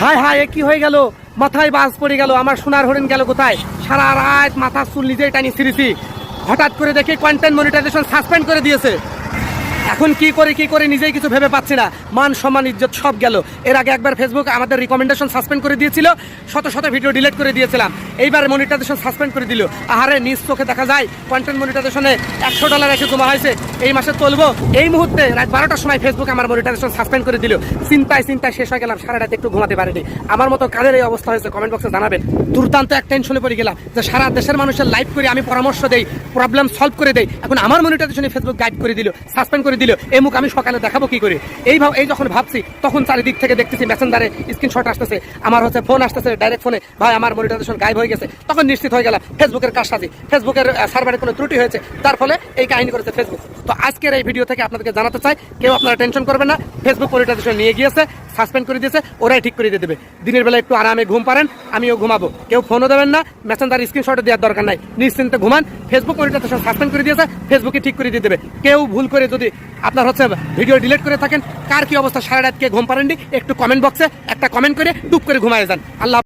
হায় হায়, এ কি হয়ে গেল? মাথায় বাস পড়ে গেল, আমার সোনার হরিণ গেল কোথায়? সারা রাত মাথার চুল নিজেই টানি ছিঁড়েছি। হঠাৎ করে দেখি কন্টেন্ট মনিটাইজেশন সাসপেন্ড করে দিয়েছে। এখন কি করে কি করে নিজেই কিছু ভেবে পাচ্ছি না। মান, সম্মান, ইজ্জত সব গেল। এর আগে একবার ফেসবুক আমাদের রিকমেন্ডেশন সাসপেন্ড করে দিয়েছিল। শত শত ভিডিও ডিলিট করে দিয়েছিলাম। এইবার মনিটাইজেশন সাসপেন্ড করে দিল। আহারে, নিজ চোখে দেখা যায় কন্টেন্ট মনিটাইজেশনে একশো ডলার এসে জমা হয়েছে। এই মাসে তুলবো এই মুহূর্তে রাত বারোটার সময় ফেসবুক আমার মনিটাইজেশন সাসপেন্ড করে দিল। চিন্তায় চিন্তায় শেষ হয়ে গেলাম, সারা রাত একটু ঘুমাতে পারিনি। আমার মতো কাদের এই অবস্থা হয়েছে কমেন্ট বক্সে জানাবেন। দুর্দান্ত এক টেনশনে পড়ে গেলাম যে সারা দেশের মানুষের লাইভ করে আমি পরামর্শ দেই প্রবলেম সলভ করে দেই। এখন আমার মনিটাইজেশনে ফেসবুক গাইড করে দিল সাসপেন্ড করে দিল, এই মুখ আমি সকালে দেখাবো কি করে? এই ভাব এই যখন ভাবছি, তখন চারিদিক থেকে দেখতেছি মেসেঞ্জারে স্ক্রিনশট আসতেছে, আমার হচ্ছে ফোন আসতেছে ডাইরেক্ট ফোনে ভাই, আমার মনিটাইজেশন গায়েব হয়ে গেছে। তখন নিশ্চিত হয়ে গেলাম ফেসবুকের কাজটাজি ফেসবুকের সার্ভারে কোনো ত্রুটি হয়েছে, তার ফলে এই কাহিনী করেছে ফেসবুক তো আজকের এই ভিডিও থেকে আপনাদেরকে জানাতে চাই, কেউ আপনারা টেনশন করবেন না ফেসবুক মনিটাইজেশন নিয়ে গিয়েছে সাসপেন্ড করে দিয়েছে, ওরাই ঠিক করে দিয়ে দেবে। দিনের বেলা একটু আরামে ঘুম পারেন, আমিও ঘুমাবো। কেউ ফোনও দেবেন না, মেসেঞ্জার স্ক্রিনশট দেওয়ার দরকার নাই। নিশ্চিন্তে ঘুমান ফেসবুক মনিটাইজেশন সাসপেন্ড করে দিয়েছে ফেসবুকে ঠিক করে দিয়ে দেবে। কেউ ভুল করে যদি আপনার হচ্ছে ভিডিও ডিলিট করে থাকেন, কার কি অবস্থা? সারা রাত কে ঘুম পারেননি? একটু কমেন্ট বক্সে একটা কমেন্ট করে, টুপ করে ঘুমায় যান। আল্লাহ